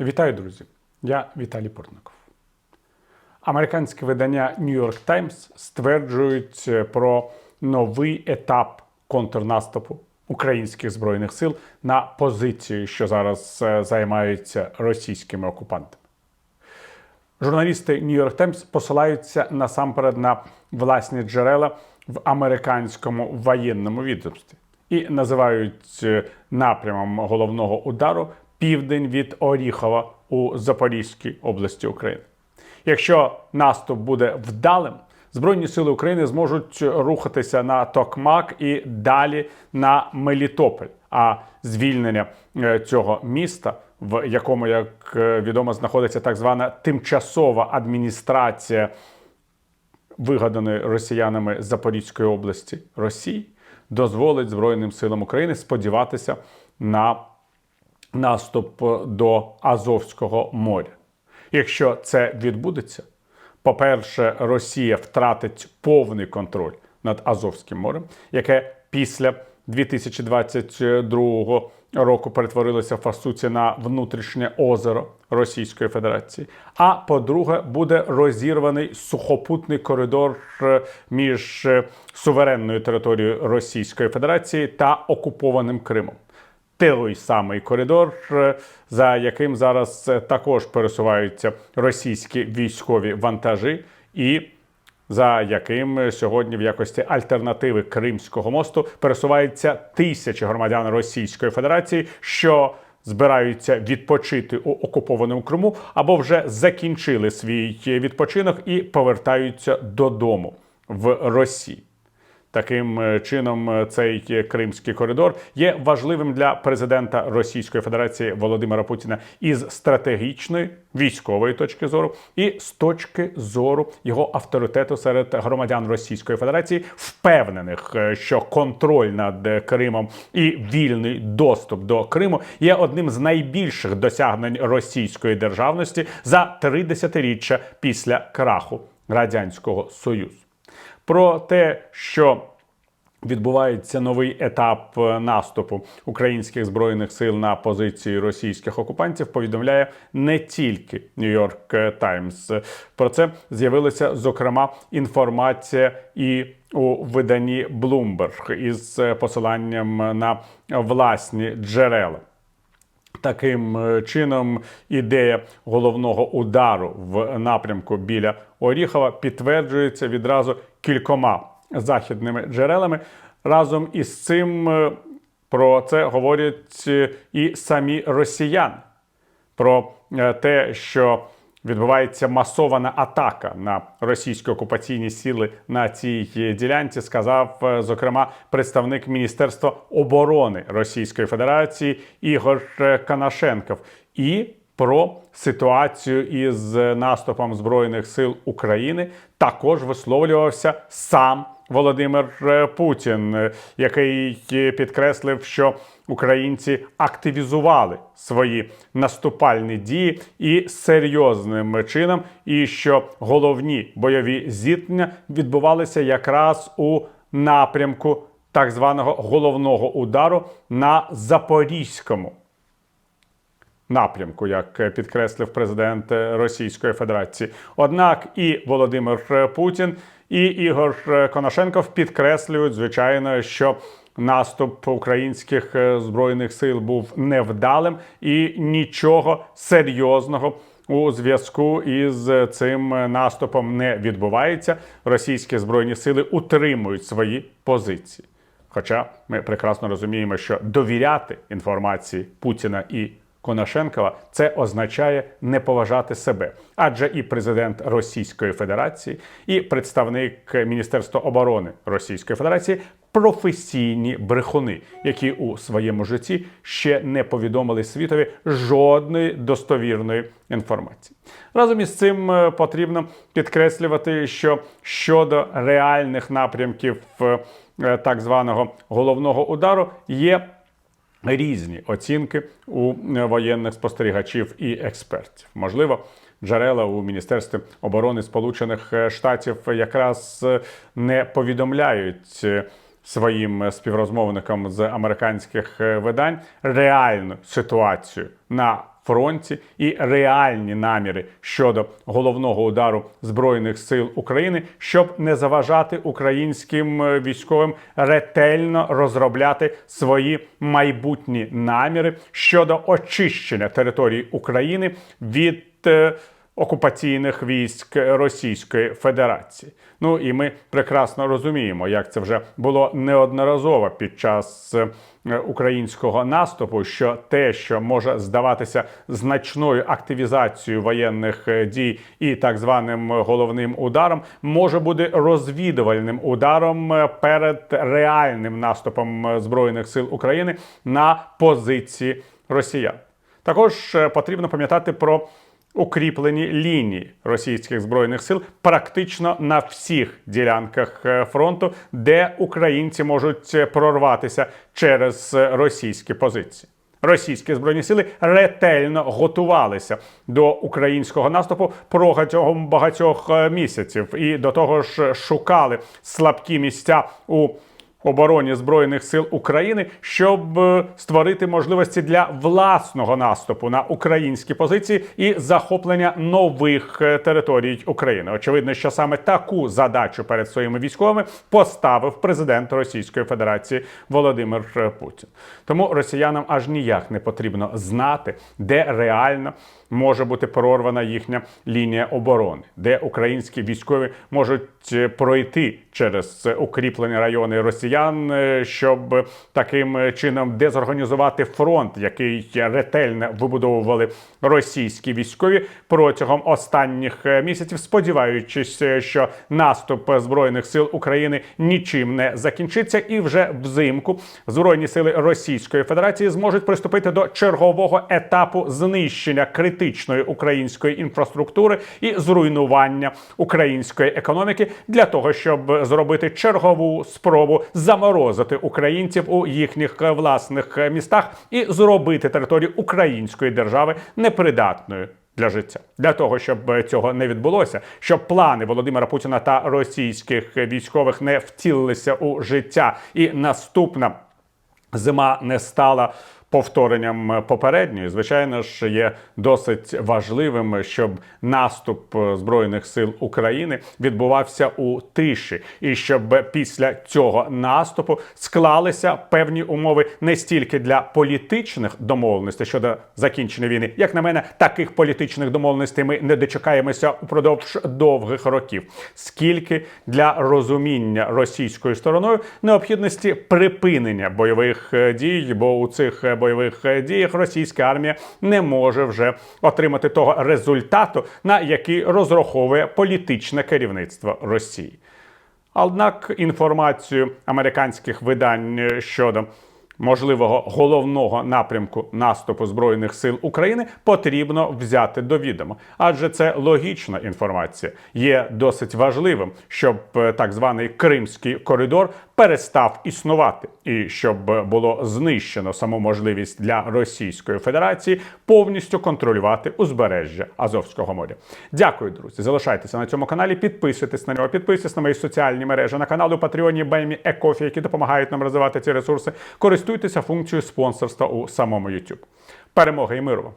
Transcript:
Вітаю, друзі! Я Віталій Портников. Американське видання New York Times стверджують е, про новий етап контрнаступу українських збройних сил на позиції, що зараз е, займаються російськими окупантами. Журналісти New York Times посилаються насамперед на власні джерела в американському воєнному відомстві і називають е, напрямом головного удару південь від Оріхова у Запорізькій області України. Якщо наступ буде вдалим, Збройні сили України зможуть рухатися на Токмак і далі на Мелітополь. А звільнення е, цього міста, в якому, як е, відомо, знаходиться так звана тимчасова адміністрація вигаданої росіянами Запорізької області Росії, дозволить Збройним силам України сподіватися на наступ до Азовського моря. Якщо це відбудеться, по-перше, Росія втратить повний контроль над Азовським морем, яке після 2022 року перетворилося по суті на внутрішнє озеро Російської Федерації. А по-друге, буде розірваний сухопутний коридор е, між е, суверенною територією Російської Федерації та окупованим Кримом той самий коридор, е, за яким зараз е, також пересуваються російські військові вантажі, і за яким е, сьогодні в якості альтернативи Кримського мосту пересуваються тисячі громадян Російської Федерації, що збираються відпочити у окупованому Криму або вже закінчили свій відпочинок і повертаються додому в Росії. Таким е, чином, е, цей кримський коридор є важливим для президента Російської Федерації Володимира Путіна із стратегічної військової точки зору, і з точки зору його авторитету серед громадян Російської Федерації, впевнених, е, що контроль над Кримом і вільний доступ до Криму є одним з найбільших досягнень російської державності за три десятиріччя після краху радянського союзу про те, що Відбувається новий етап е, наступу українських збройних сил на позиції російських окупантів. Повідомляє не тільки Нью-Йорк Таймс. Про це з'явилася зокрема інформація і у виданні Bloomberg із посиланням на власні джерела. Таким е, чином, ідея головного удару в напрямку біля Оріхова підтверджується відразу кількома західними джерелами. Разом із цим е, про це говорять е, і самі росіяни, про те, що відбувається масована атака на російські окупаційні сили на цій ділянці. Сказав е, зокрема представник Міністерства оборони Російської Федерації Ігор Канашенков і про ситуацію із наступом збройних сил України також висловлювався сам. Володимир Путін, який підкреслив, що українці активізували свої наступальні дії і серйозним чином, і що головні бойові зіткнення відбувалися якраз у напрямку так званого головного удару на Запорізькому. Напрямку, як підкреслив президент Російської Федерації, однак і Володимир Путін і Ігор Коношенков підкреслюють, звичайно, що наступ українських е, збройних сил був невдалим і нічого серйозного. У зв'язку із цим наступом не відбувається. Російські збройні сили утримують свої позиції. Хоча ми прекрасно розуміємо, що довіряти інформації Путіна і Конашенкова це означає не поважати себе, адже і президент Російської Федерації, і представник Міністерства оборони Російської Федерації професійні брехуни, які у своєму житті ще не повідомили світові жодної достовірної інформації. Разом із цим е, потрібно підкреслювати, що щодо реальних напрямків е, так званого головного удару є різні оцінки у е, воєнних спостерігачів і експертів. Можливо, джерела у Міністерстві оборони Сполучених е, Штатів якраз е, не повідомляють. Своїм співрозмовникам з американських видань реальну ситуацію на фронті і реальні наміри щодо головного удару збройних сил України, щоб не заважати українським е, військовим ретельно розробляти свої майбутні наміри щодо очищення території України від е, окупаційних військ Російської Федерації. Ну і ми прекрасно розуміємо, як це вже було неодноразово під час е, українського наступу, що те, що може здаватися значною активізацією воєнних е, дій і так званим головним ударом, може бути розвідувальним ударом е, перед реальним наступом збройних сил України на позиції росіян. Також потрібно пам'ятати про укріплені лінії російських збройних сил практично на всіх ділянках е, фронту, де українці можуть е, прорватися через е, російські позиції. Російські збройні сили ретельно готувалися до українського наступу протягом багатьох місяців і до того ж шукали слабкі місця у обороні збройних сил України, щоб е, створити можливості для власного наступу на українські позиції і захоплення нових е, територій України. Очевидно, що саме таку задачу перед своїми військовими поставив президент Російської Федерації Володимир е, Путін. Тому росіянам аж ніяк не потрібно знати, де реально може бути прорвана їхня лінія оборони, де українські військові можуть пройти через укріплені райони росіян, е, щоб таким е, чином дезорганізувати фронт, який ретельно вибудовували російські військові протягом останніх е, місяців, сподіваючись, що наступ збройних сил України нічим не закінчиться, і вже взимку збройні сили Російської Федерації зможуть приступити до чергового етапу знищення критичної української інфраструктури і зруйнування української економіки для того, щоб зробити чергову спробу заморозити українців у їхніх власних містах і зробити територію української держави непридатною. Для життя для того, щоб цього не відбулося, щоб плани Володимира Путіна та російських військових не втілилися у життя, і наступна зима не стала повторенням попередньої, звичайно ж, є досить важливим, щоб наступ е, збройних сил України відбувався у тиші, і щоб після цього наступу склалися певні умови не стільки для політичних домовленостей щодо закінчення війни, як на мене, таких політичних домовленостей ми не дочекаємося упродовж довгих років, скільки для розуміння російською стороною необхідності припинення бойових е, дій, бо у цих е, бойових діях російська армія не може вже отримати того результату, на який розраховує політичне керівництво Росії. Однак інформацію американських видань е, щодо можливого головного напрямку наступу збройних сил України потрібно взяти до відома, адже це логічна інформація. Є досить важливим, щоб е, так званий Кримський коридор перестав існувати, і щоб було знищено саму можливість для Російської Федерації повністю контролювати узбережжя Азовського моря. Дякую, друзі. Залишайтеся на цьому каналі, підписуйтесь на нього, підписуйтесь на мої соціальні мережі на канал у Патреоні Баймі Екофі, які допомагають нам розвивати ці ресурси. Користуйтеся функцією спонсорства у самому YouTube. Перемоги і миру!